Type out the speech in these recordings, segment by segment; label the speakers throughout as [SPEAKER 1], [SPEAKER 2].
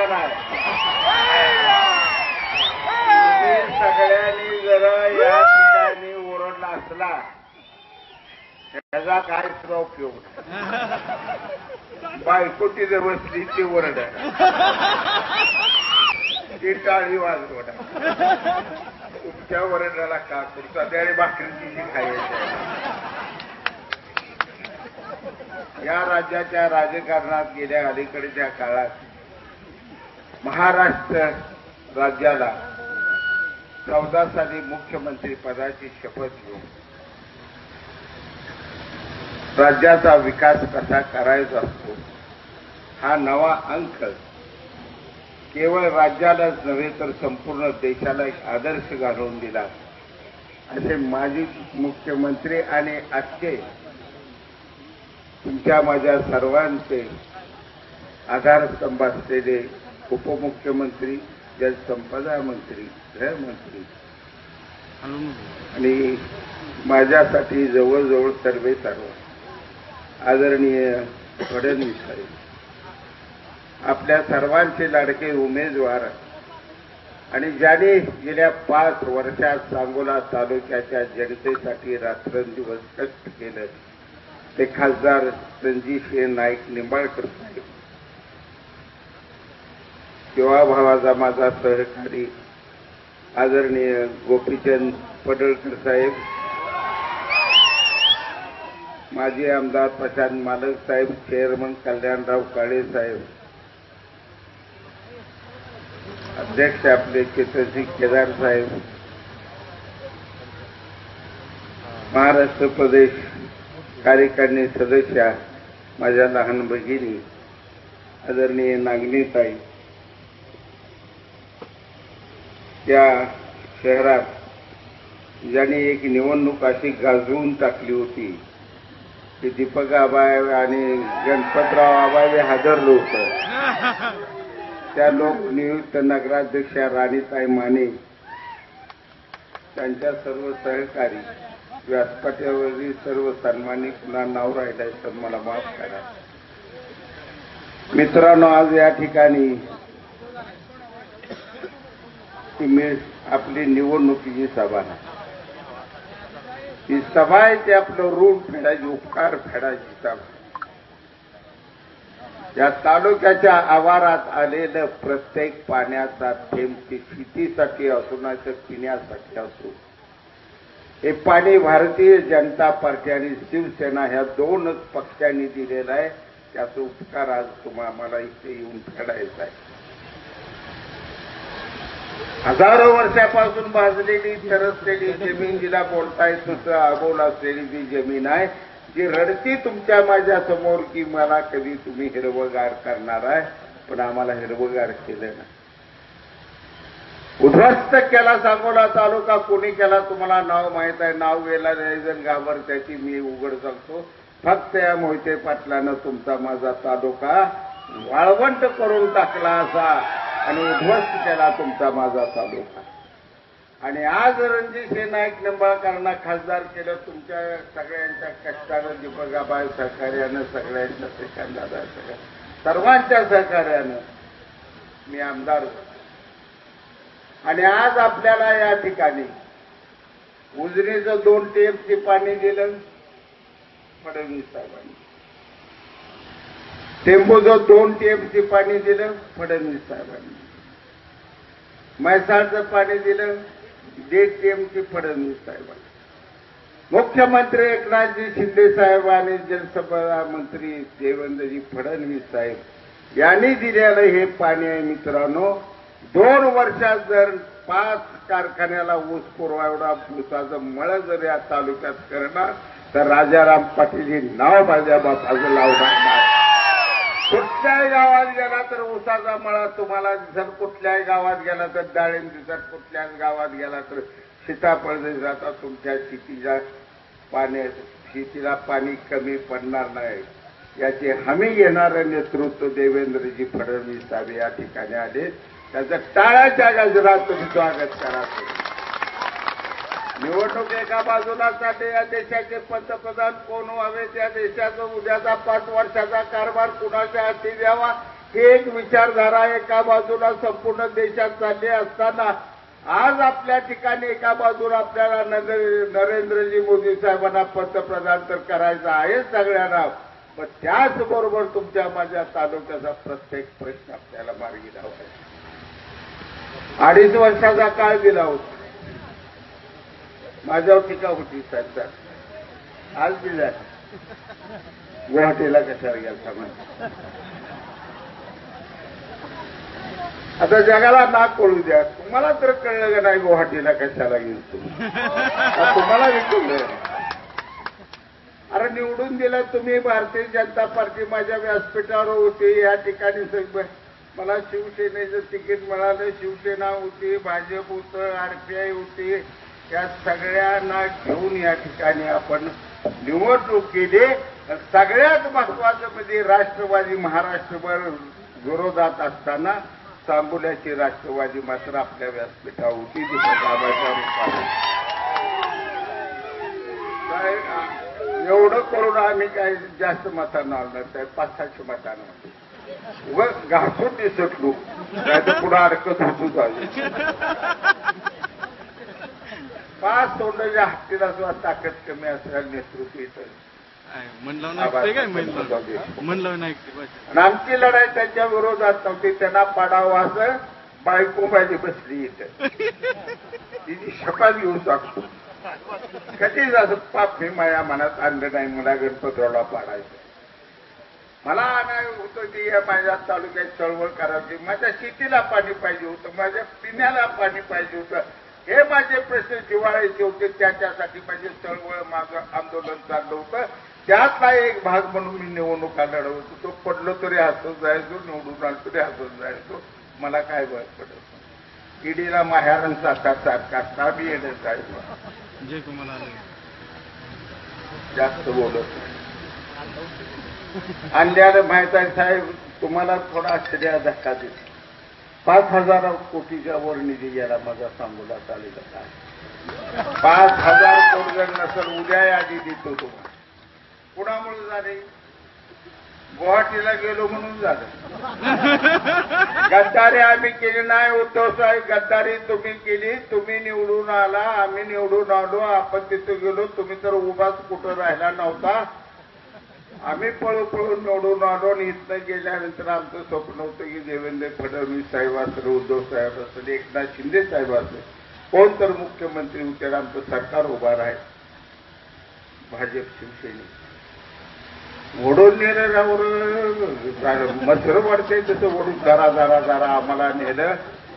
[SPEAKER 1] मैदान आहे सगळ्यांनी जरा या ठिकाणी ओरडला असला त्याचा काय उपयोग नाही. बायको तिथे बसली ती ओरड. ती टाळी वाजवत तुमच्या ओरडाला का पुढचा त्याने भाकरीची जी खायची या राज्याच्या राजकारणात गेल्या अलीकडच्या काळात महाराष्ट्र राज्याला चौदा साली मुख्यमंत्री पदाची शपथ घेऊन राज्याचा विकास कसा करायचा असतो हा नवा अंक केवळ राज्यालाच नव्हे तर संपूर्ण देशाला एक आदर्श घालून दिला. असे माजी मुख्यमंत्री आणि आजचे तुमच्या माझ्या सर्वांचे आधारस्तंभ असलेले उपमुख्यमंत्री जलसंपदा मंत्री गृहमंत्री आणि माझ्यासाठी जवळजवळ सर्वे सर्व आदरणीय फडणवीस साहेब आपल्या सर्वांचे लाडके उमेदवार आणि ज्याने गेल्या पाच वर्षात सांगोला तालुक्याच्या जनतेसाठी रात्रंदिवस कष्ट केलं ते खासदार रणजितसिंह नाईक निंबाळकर साहेब. किंवा भावाचा माझा सहकारी आदरणीय गोपीचंद पडळकर साहेब माजी आमदार प्रशांत मालक साहेब चेअरमन कल्याणराव काळे साहेब अध्यक्ष आपले चेतनसिंग केदार साहेब महाराष्ट्र प्रदेश कार्यकारिणी सदस्या माझ्या लहान भगिनी आदरणीय नागनीताई त्या शहरात ज्यांनी एक निवडणूक अशी गाजवून टाकली होती की दीपक आबाय आणि गणपतराव आबाय हजरलो होतं. त्या लोकनियुक्त नगराध्यक्षा राणीताई माने त्यांच्या सर्व सहकारी व्यासपीठावरील सर्व सन्मानी पुन्हा नाव राहिलंय तर मला माफ करा. मित्रांनो आज या ठिकाणी ही मी आपली निवडणुकीची सभा नाही. ही सभा आहे ती आपलं ऋण फेडायची उपकार फेडायची सभा. या तालुक्याच्या आवारात आलेलं प्रत्येक पाण्याचा थेंब ते शेतीसाठी असो नाही पिण्यासाठी असो. हे पाणी भारतीय जनता पार्टी आणि शिवसेना ह्या दोनच पक्षांनी दिलेलं आहे. त्याचा उपकार आज तुम्हाला मला इथे येऊन फेडायचा आहे. हजारो वर्षापासून भाजलेली तरसलेली जमीन जिला बोलताय येत नसतं असलेली जी जमीन आहे जी रडती तुमच्या माझ्यासमोर की मला कधी तुम्ही हिरवगार करणार आहे पण आम्हाला हिरवगार केलं ना उद्ध्वस्त केला सांगोला तालुका कोणी केला तुम्हाला नाव माहीत आहे? नाव गेला नाही जण घाबर त्याची मी उघड सांगतो फक्त या मोहिते पाटलानं तुमचा माझा तालुका वाळवंट करून टाकला असा. आणि उद्ध्वस्त केला तुमचा माझा तालुका आणि आज रणजितसिंह नाईक निंबाळकरांना खासदार केलं तुमच्या सगळ्यांच्या कष्टानं दीपकाबाई सहकार्यानं सगळ्यांच्या सेकंदादा सगळ्या सर्वांच्या सहकार्यानं मी आमदार आणि आज आपल्याला या ठिकाणी उजनीचं दोन टीएमसी पाणी दिलं फडणवीस साहेबांनी. टेम्पोचं दोन टीएमसी पाणी दिलं फडणवीस साहेबांनी. म्हैसाळचं पाणी दिलं दीड फडणवीस साहेबांनी. मुख्यमंत्री एकनाथजी शिंदे साहेब आणि जलसंपदा मंत्री देवेंद्रजी फडणवीस साहेब यांनी दिलेलं हे पाणी आहे मित्रांनो दोन वर्षात जर पाच कारखान्याला ऊस पुरवा ऊसाचं मळ जर या तालुक्यात करणार तर राजाराम पाटील हे नाव माझ्या बापाचं लावणार. नाही कुठल्याही गावात गेला तर ऊसाचा मळा तुम्हाला दिसत कुठल्याही गावात गेला तर डाळिंब दिसत कुठल्याच गावात गेला तर सीताफळ दिसत तुमच्या शेतीच्या पाण्या शेतीला पाणी कमी पडणार नाही. याची हमी घेणारं नेतृत्व देवेंद्रजी फडणवीस साहेब या ठिकाणी आले. त्याचं टाळ्याच्या गजरात तुम्ही स्वागत करा. निवडणूक एका बाजूला चालते या देशाचे पंतप्रधान कोण व्हावे त्या देशाचा उद्याचा पाच वर्षाचा कारभार कुणाच्या हाती द्यावा? ही एक विचारधारा एका बाजूला संपूर्ण देशात चालली असताना आज आपल्या ठिकाणी एका बाजूला आपल्याला नरेंद्रजी मोदी साहेबांना पंतप्रधान तर करायचं आहे सगळ्यांना. पण त्याचबरोबर तुमच्या माझ्या तालुक्याचा प्रत्येक प्रश्न आपल्याला मार्गी लावायचा. अडीच वर्षाचा काळ दिला होता. माझ्यावर टीका होती साहेब आज दिला गुवाहाटीला कशाला गेला म्हणजे आता जगाला नाक कळू द्या. तुम्हाला तर कळलं का नाही गुवाहाटीला कशाला गेल तुम्हाला विचारलं अरे निवडून दिला तुम्ही भारतीय जनता पार्टी माझ्या व्यासपीठावर होती या ठिकाणी मला शिवसेनेचं तिकीट मिळालं शिवसेना होती भाजप होतं आरपीआय होती. त्या सगळ्यांना घेऊन या ठिकाणी आपण निवडणूक केली. सगळ्यात महत्वाचं म्हणजे राष्ट्रवादी महाराष्ट्रभर विरोधात असताना सांगोल्याची राष्ट्रवादी मात्र आपल्या व्यासपीठा होती दीपकाबाच्या रूपाने एवढं करून आम्ही काय जास्त मतांना आणणार तर पाच सातशे मतांना व घासून दिसतलो नाही तर पुढे अडकत होतो जाऊ पाच तोंडाच्या हत्तीला सुद्धा ताकद कमी असलेलं नेतृत्व इथं. आमची लढाई त्यांच्या विरोधात नव्हती त्यांना पाडावं असं बायको माझी बसली इथं. तिची शपथ घेऊन सांगतो कधीच असं पाप हे माझ्या मनात आणलं नाही मला गणपतरावला पाडायचं. मला होतं की या माझ्या तालुक्यात चळवळ करायची. माझ्या शेतीला पाणी पाहिजे होतं माझ्या पिण्याला पाणी पाहिजे होतं. हे माझे प्रश्न जिवाळायचे होते त्याच्यासाठी माझे चळवळ माझं आंदोलन चाललं होतं. त्यातला एक भाग म्हणून मी निवडणुका लढवत होतो. तो पडलो तरी हसत जायचो निवडून आलो तरी हसत जायचो. मला काय बळ पडत. ईडीला माहेरांचा सारखा साबी येणं साहेब
[SPEAKER 2] जय तुम्हाला
[SPEAKER 1] जास्त बोलत नाही. आणल्याला माहीत आहे साहेब तुम्हाला थोडा आश्चर्य धक्का देतो. पाच हजार कोटीच्या वर निधी याला माझा सांगोला चालेल काय? पाच हजार कोटी जर नसेल उद्या यादी देतो तो कुणामुळे झाले? गुवाहाटीला गेलो म्हणून झालं. गद्दारी आम्ही केली नाही उद्धव साहेब गद्दारी तुम्ही केली तुम्ही निवडून आला आम्ही निवडून आलो आपण तिथे गेलो तुम्ही तर उभाच कुठं राहिला नव्हता. आम्ही पळू पळून निवडून आलो आणि इथनं गेल्यानंतर आमचं स्वप्न होतं की देवेंद्र फडणवीस साहेब असेल उद्धव साहेब असेल एकनाथ शिंदे साहेब असेल कोण तर मुख्यमंत्री होते आमचं सरकार उभा राहील. भाजप शिवसेने ओढून नेल्यावर मच्छर वाढते तसं ओढून जरा जरा जरा आम्हाला नेलं.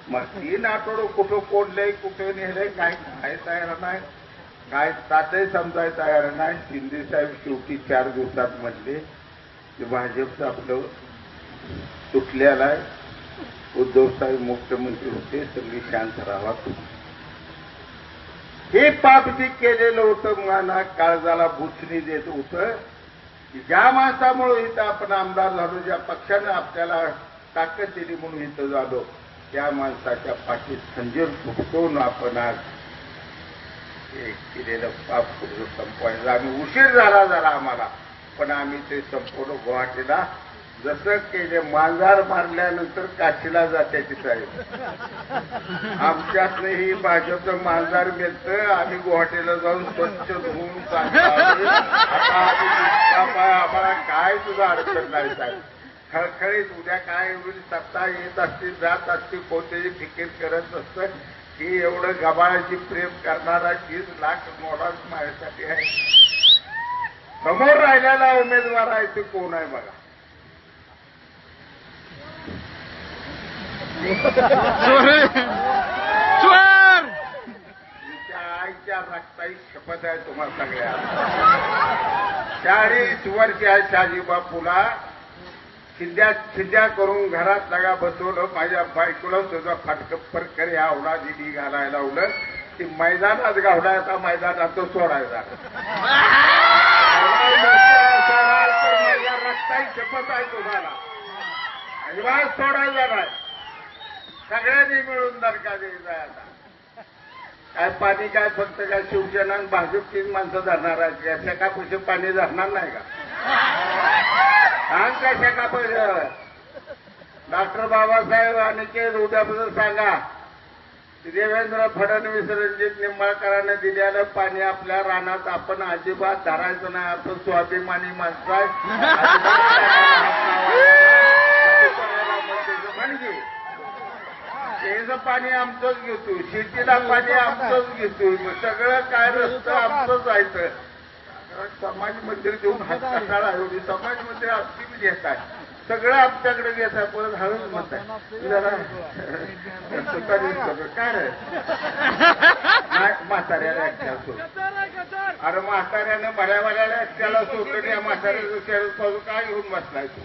[SPEAKER 1] मग तीन आठवडं कुठं कोणलंय कुठं नेलंय काय काय तयार नाही. काय तातही समजाय तयार नाही. शिंदे साहेब शेवटी चार दिवसात म्हटले की भाजपचं आपलं तुटलेलं आहे. उद्धव साहेब मुख्यमंत्री होते सगळी शांत राहावा हे पाप जे केलेलं होतं मला काळजाला बुचणी देत होतं. की ज्या माणसामुळे इथं आपण आमदार झालो ज्या पक्षानं आपल्याला ताकद दिली म्हणून इथं झालो त्या माणसाच्या पाठीत खंजीर ना आपण आज केलेलं पाप कुठं संपवायचं. आम्ही उशीर झाला जरा आम्हाला. पण आम्ही ते संपूर्ण गुवाहाटीला जसं केले मांजार मारल्यानंतर काशीला जाते साहेब. आमच्यातलं ही भाजपचं मांजार मिळतं आम्ही गुवाहाटीला जाऊन स्वच्छ धुवून आम्हाला काय सुद्धा अडचण नाही साहेब. खळखळीत उद्या काय होईल सत्ता येत असतील जात असतील कोणतेही फिकीर करत असतं की एवढं गबाळाची प्रेम करणारा तीस लाख मोठा माझ्यासाठी आहे. समोर राहिलेला उमेदवार आहे ते कोण आहे बघा? आईच्या रक्ताई शपथ आहे तुम्हाला सगळ्या चाळीस वर्ष आहे शहाजी बापूला शिद्या सिद्ध्या करून घरात लगा बसवलं. माझ्या बायकोला सुद्धा फाटकप्पर करे आवडा दिदी घालायला उलट ती मैदानात गावडायचा मैदानात सोडायचा. रक्ताई शपथ आहे तुम्हाला अजिबात सोडायचा नाही. सगळ्यांनी मिळून दरका द्यायचा आता. काय पाणी काय फक्त काय शिवसेना भाजप तीन माणसं धरणार आहेत. याच्या का पैसे पाणी धरणार नाही का? सांग काय शेका डॉक्टर बाबासाहेब अनिकेत उद्यापासून सांगा देवेंद्र फडणवीस रणजित निंबाळकरांनी दिलेलं पाणी आपल्या रानात आपण अजिबात धरायचं नाही आपण स्वाभिमानी माणसं आहे. पाणी आमचंच घेतो शेतीला पाणी आमचंच घेतो मग सगळं काय रस्तं आमचंच जायचं समाज मंदिर देऊन हात आहे. एवढी समाज मंदिर अस्तित्व येत घेत आहे. सगळं आमच्याकडे घेत परत हळूच म्हणत आहे जरा काय रे? म्हाताऱ्याला एकट्या सोड. अरे म्हाताऱ्यानं भऱ्या भऱ्याला एकट्याला सोडलं त्या म्हाताऱ्याचं शरीर पाहून काय घेऊन बसलाय तू?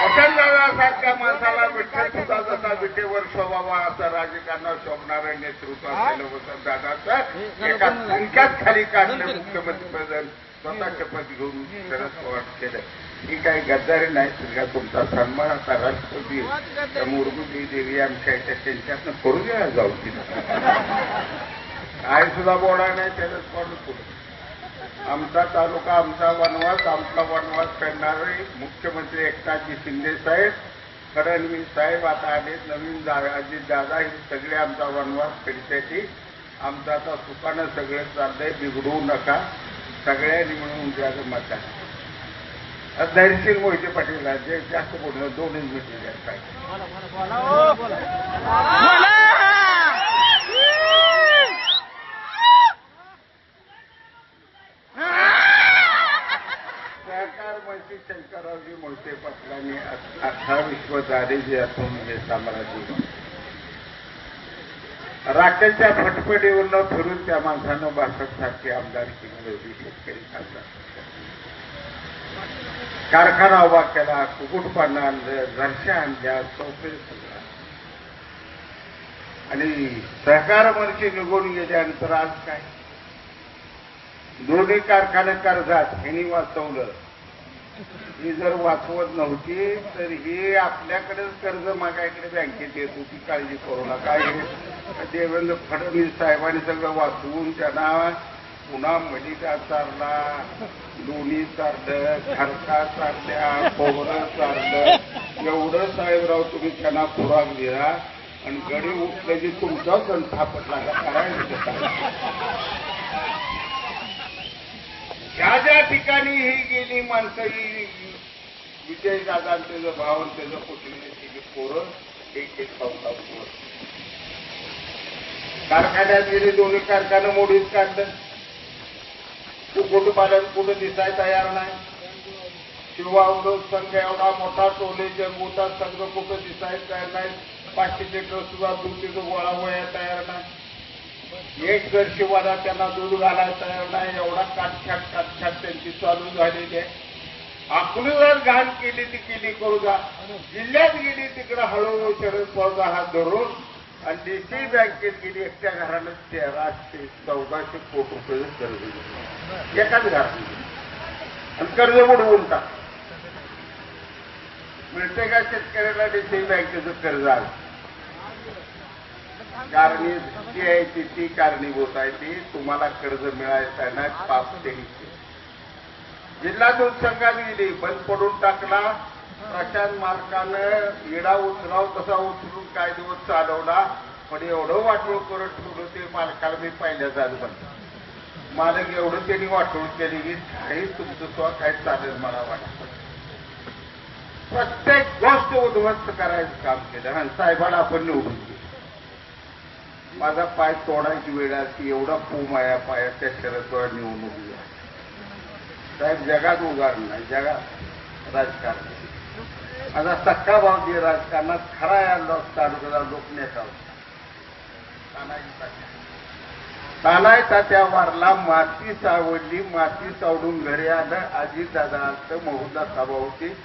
[SPEAKER 1] वसंतदादासारख्या माणसाला विठ्ठल सुद्धा जसा विटेवर शोभावा असं राजकारणावर शोभणारं नेतृत्व असलेलं वसंतदादाचं एका झुणक्यात खाली काढलं मुख्यमंत्री स्वतः शपथ घेऊन शरद पवार केलं ही काही गद्दारी नाही तुझ्या तुमचा सन्मान आता राष्ट्रपती मुरगुजी देवी आमच्या इथे त्यांच्यातनं करू द्या जाऊ तिथं. काय सुद्धा बोला नाही शरद पवार पुढे. आमचा तालुका आमचा वनवास आमचा वनवास करणारे मुख्यमंत्री एकनाथजी शिंदे साहेब फडणवीस साहेब आता आले नवीन अजित दादा हे सगळे आमचा वनवास करीसाठी आमचं आता सुखानं सगळं चाललंय बिघडवू नका. सगळ्यांनी मिळून द्यायचं मतदान आता धैर्यशील मोहिते पाटील जे जास्त बोलणं दोन मिटिंग आहेत. काय? सहकार मंत्री म्हणजे शंकररावजी मोहिते पाटलांनी अठरा विश्व दारिद्र्यातून हे साम्राज्य राखेच्या फटफटीवरनं फिरून त्या माणसानं बासष्ट सारखी आमदारकी मिळवली शेतकरी खासदार. कारखाना उभा केला कुकुटपानं आणलं घरच्या आणल्या चौकडी सगळं. आणि सहकार मंत्री निघून गेल्यानंतर आज काय? दोन्ही कारखाने कर्जात ह्यांनी वाचवलं. ही जर वाचवत नव्हती तर ही आपल्याकडेच कर्ज मागायकडे बँकेत येत होती काळजी करू नका. हे देवेंद्र फडणवीस साहेबांनी सगळं वाचवून त्यांना पुन्हा मलिका चारला लोणी चारलं खरका चारल्या खोबरं चारलं एवढं साहेबराव तुम्ही त्यांना खुराक दिला. आणि गडी उठलं की तुमचा संस्थापन लागला. करायचं ज्या ज्या ठिकाणी ही गेली माणसं ही विजय दादा त्याचं भाव आणि त्याचं पुतणी तिची पोरं एक एक पावसा कारखान्यात गेले दोन्ही कारखानं मोडीत काढलं. कुक्कुटपालन कुठं दिसाय तयार नाही. शिवावडं संघ एवढा मोठा टोले जगवता संघ कुठं दिसाय तयार नाही. पाचशे लिटर सुद्धा दूध गोळा वया तयार नाही. एक जर शिवाला त्यांना दूध घालायचा नाही एवढा काटछाट काटछाट त्यांची चालू झालेली आहे. आपली जर घाण केली ती केली करू द्या. जिल्ह्यात गेली तिकडे हळूहळू शरद पवार हा धरून आणि डीसी बँकेत गेली एकट्या घरानं तेराशे चौदाशे कोटी रुपये कर्ज दिलं. एकाच घरात आणि कर्ज बुडवून टाक मिळते का शेतकऱ्याला डीसी बँकेचं कर्ज आलं? कारणी जी आहे ती ती कारणीभूत आहे ती तुम्हाला कर्ज मिळायचं नाही पाप त्यांनी जिल्हा दूध संघाने दिली बंद पडून टाकला. प्रशांत मालकानं इडा उचलाव तसा उचलून काय दिवस चालवला पण एवढं वाटोळ करत ठेवलं ते मालकाला मी पहिल्या जात बनतो मालक एवढं त्यांनी वाटोळ केली की काही तुमचं स्व काय चालेल मला वाटतं. प्रत्येक गोष्ट उद्ध्वस्त करायचं काम केलं आणि साहेबाला आपण निवडून दिलं. माझा पाय तोडायची वेळ आली एवढा पू माया पाया त्या शरदवर निवडणुकी साहेब जगात उगारण नाही जगात राजकारण माझा सक्का भाव जे राजकारणात खरा या लोक तालुक्याला लोकनेता होता. तानाजी तात्या. वारला माती सावडली माती सावडून घरी आलं. आजीदादा आलं महुदा सभा होती.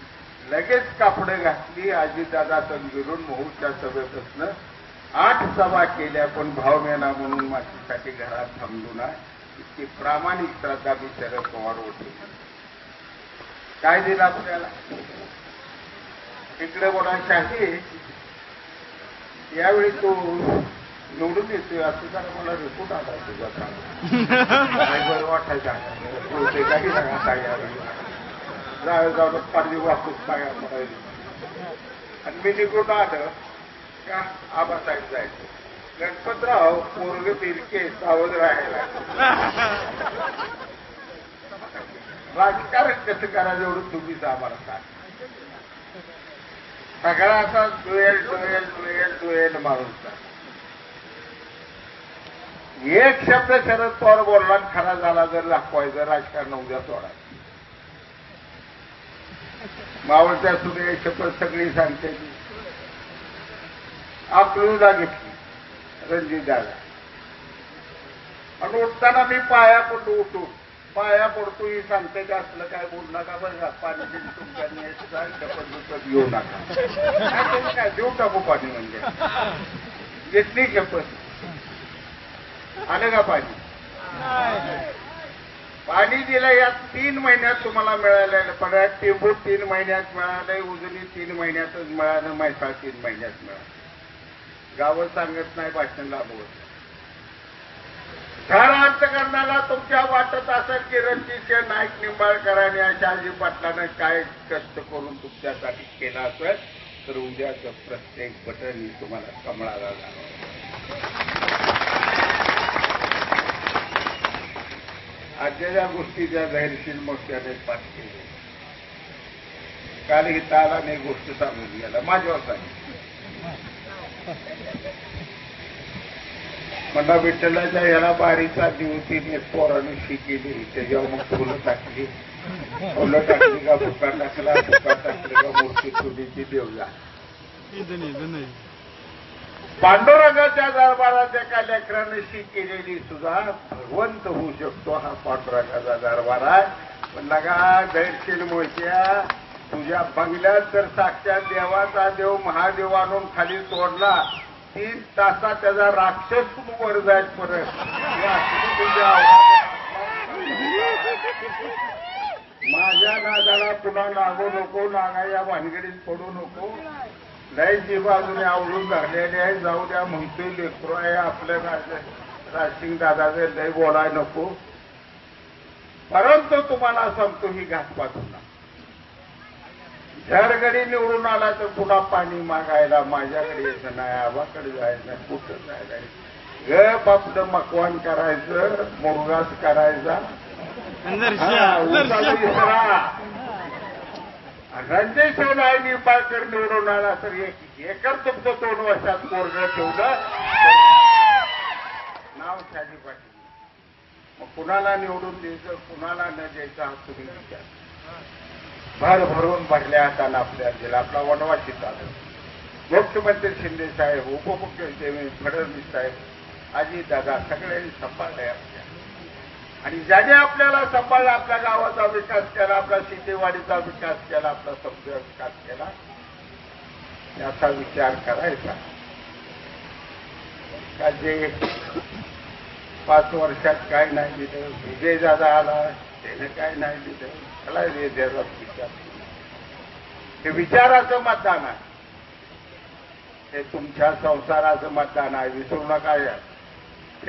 [SPEAKER 1] लगेच कापडं घातली आजीदादा संगिरून महूच्या सभेपासून आठ सभा केल्या पण भावमेना म्हणून माझ्यासाठी घरात थांबलो ना इतकी प्रामाणिक श्रद्धा मी शरद पवार होते काय दिलं आपल्याला? इकडे बोला शाही. यावेळी तो निवडून येतोय असं जरा मला रिपोर्ट आला तुझा काम काय वाटायचं काही सांगा काय जावे जाऊन पाणी वाहतूक काय पडायची आणि मी निघून आलं. का आबासाहेब जायचं? गणपतराव पोरग तिरके सावध राहायला. राजकारण कसं करायचं एवढं तुम्हीच आम्हाला सांग. सगळा असा डुएल डुएल डुएल डुएल मारून एक शब्द शरद पवार बोलला खरा झाला जर दाखवायचं राजकारण उद्या सोडायचं. मावळत्या सुद्धा शपथ सगळी सांगते. ती घेतली. रणजित आणि उठताना मी पाया पडतो उठून. पाया पडतो ही सांगते की असलं काय बोलू नका बरं का. पाणी बिल तुमच्या शपथ घेऊ नका. काय देऊ टाकू पाणी म्हणजे. घेतली शपथ. आलं का पाणी? पाणी दिलं या तीन महिन्यात तुम्हाला मिळालं पण टेंबू तीन महिन्यात मिळालंय उजनी तीन महिन्यातच मिळालं मैसाळ तीन महिन्यात मिळालं. गावं सांगत नाही भाषण लाभवत खरा अंतकरणाला तुमच्या वाटत असेल की रणजितचे नाईक निंबाळकरांनी शाजी पाटलानं काय कष्ट करून तुमच्यासाठी केला असेल तर उद्याचं प्रत्येक बटन ही तुम्हाला कमळाला जाणार आजच्या गोष्टी त्या धैर्यशील मोठ्याने पाठ केल्या काल ही तालाने गोष्ट सांगून गेला. माझ्यावर सांगितलं. मला विठ्ठलाच्या याला बारीचा होती एक पोराने शिकेली त्याच्यावर मग फुलं टाकली. फुलं टाकली का भुका टाकला भुका टाकली का मूर्ती चुलीची देवला. पांडुरंगाच्या दरबारात एका लेकराने केलेली सुद्धा भगवंत होऊ शकतो हा पांडुरंगाचा दरबार आहे. पण लगा गैरशील मोठ्या तुझ्या बंगल्यात जर साक्षात देवाचा देव महादेव आणून खाली तोडला तीन तासात त्याचा राक्षस तू वर जायच परत. तुझ्या माझ्या नादाला पुन्हा लागू नको नागा या भानगडीत पडू नको. लय जीवा अजून आवडून धरलेले आहे जाऊ द्या म्हणतोय लेकरू आहे आपल्या राजसिंग दादाचे लय बोलाय नको. परंतु तुम्हाला सांगतो ही घातपात होणार झरगडी निवडून आला तर पुन्हा पाणी मागायला माझ्याकडे यायचं नाही आबाकडे जायचं नाही कुठं जायला गप आपलं मकवान करायचं मुरगास करायचा. रणजय शिवराय निंबाळकर निवडून आला तर एक एकर तुमचं दोन वर्षात पोरग ठेवलं. नाव शाजी पाटील मग कुणाला निवडून द्यायचं कुणाला न द्यायचं हा तुम्ही विचार. भर भरून भरल्या हाताला आपल्या दिला आपला वनवासी चालू मुख्यमंत्री शिंदे साहेब उपमुख्यमंत्री फडणवीस साहेब अजित दादा सगळ्यांनी सांभाळलंय आपल्या. आणि ज्याने आपल्याला सांभाळला आपल्या गावाचा विकास केला आपला शेतीवाडीचा विकास केला आपला समजा विकास केला याचा विचार करायचा. का जे पाच वर्षात काय नाही दिलं विजय दादा आला त्याने काय नाही दिलं. त्याला त्याचा विचार. हे विचाराचं मतदान आहे. हे तुमच्या संसाराचं मतदान आहे. विसरू नका या.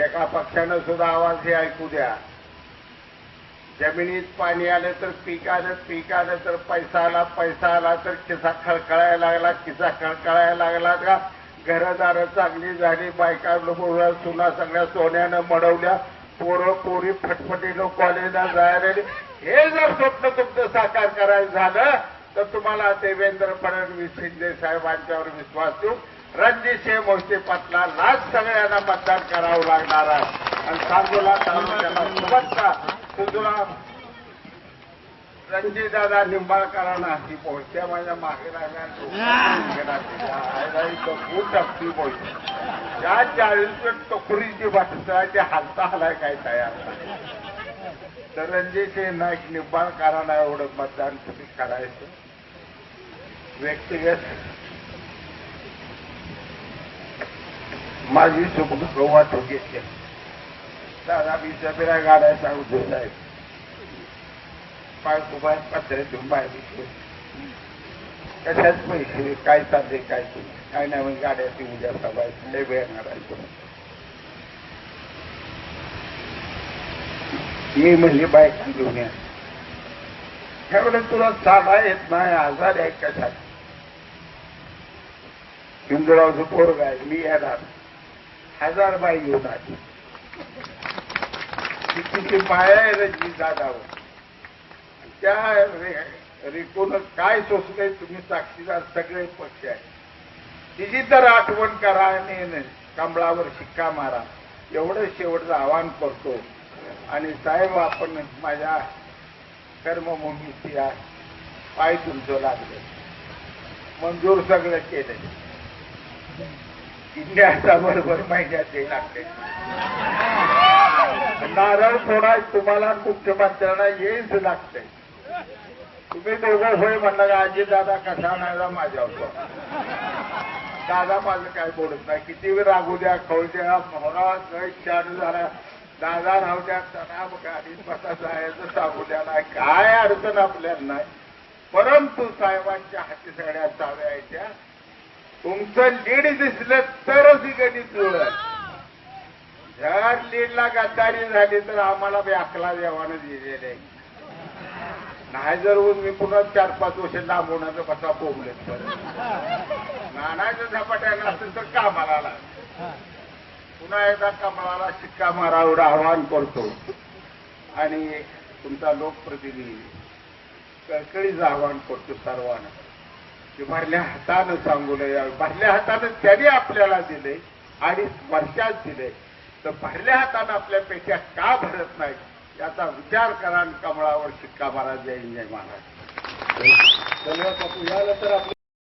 [SPEAKER 1] एका पक्षानं सुद्धा आवाज हे ऐकू द्या. जमिनीत पाणी आलं तर पीक आलं पीक आलं तर पैसा आला पैसा आला तर किसा खळखळायला लागला किसा खळखळायला लागला का? घरदारं चांगली झाली बायका लोक सुना सगळ्या सोन्यानं मडवल्या. पोरं पोरी फटफटीनं कॉलेजला जायला हे जर स्वप्न तुमचं साकार करायचं झालं तर तुम्हाला देवेंद्र फडणवीस शिंदे साहेबांच्यावर विश्वास देऊ रणजितसिंह मोहिते पाटलालाच सगळ्यांना मतदान करावं लागणार आहे. आणि सांगोला तालुक्याला सुबत्ता सुजुला रणजितदादा निंबाळकरांना ही पोहोचत्या माझ्या मागे लागल्या खूप टपकी पोहोचते त्या चाळीस टोकरीची वाटत ते हालता हलाय काय तयार. तर रणजितसिंह नाईक निंबाळकरांना एवढं मतदान तुम्ही करायचं. व्यक्तिगत. माझी सुख वाटू घेतली दादा मी सबिरा गाड्या सांगतो साहेब पाय कुबाय पत्र्यातून बाहेर दिसले कशाच पैसे? काय चालले काय तुम्ही काय नाही मग म्हणजे गाड्या ती उद्या सभा लय वेळ मारायचो मी म्हणली बायका घेऊन या. त्यावेळेस तुला चाला येत नाही आजार आहे कशात? सिंधुरावचं पोरग आहे मी येणार. हजार बाई घेऊन आली. ती तिची माया आहे रजी दादावर त्या रे- काय सोसलंय तुम्ही साक्षीदार सगळे पक्ष आहे तिची तर आठवण करा आणि न- कमळावर शिक्का मारा. एवढं शेवटचं आवाहन करतो. आणि साहेब आपण माझ्या कर्मभूमीची पाय तुमचं लागले. मंजूर सगळं केलं. इंडियाचा बरोबर महिन्यात ते लागते नारळ थोडा तुम्हाला मुख्यमंत्र्यांना येईच लागते. तुम्ही दोघं होय म्हणलं आजी दादा कसा आणायला माझ्यावर दादा माझं काय बोलत नाही. किती वेळ रागू द्या खाऊ द्या. मोहरा चालू झाला. दादा राहू द्या. तणाव गाडी बसा जायचं सांगू द्या. नाही काय अडचण आपल्याला नाही. परंतु साहेबांच्या हाती सगळ्या चाव्या यायच्या. तुमचं लीड दिसलं तरच ही गणित जर लीडला गद्दारी झाली तर आम्हाला व्याकला अकला देवानं दिलेले आहे. नाही जर मी पुन्हा चार पाच वर्ष लांबवण्याचा कसा बोंबलेत नानाच्या झपाट्यानं असेल तर कामाला पुन्हा एकदा कमळाला शिक्का मारा एवढं आवाहन करतो. आणि तुमचा लोकप्रतिनिधी कळकळीचं आवाहन करतो सर्वांना. की भरल्या हातानं सांगू नये. भरल्या हातानं त्याने आपल्याला दिले आणि वर्षात दिले. तर भरल्या हातानं आपल्या पेट्या का भरत नाही याचा विचार करा आणि कमळावर शिक्का मारा जय जय महाराज
[SPEAKER 3] धन्यवाद बापू यानंतर आपले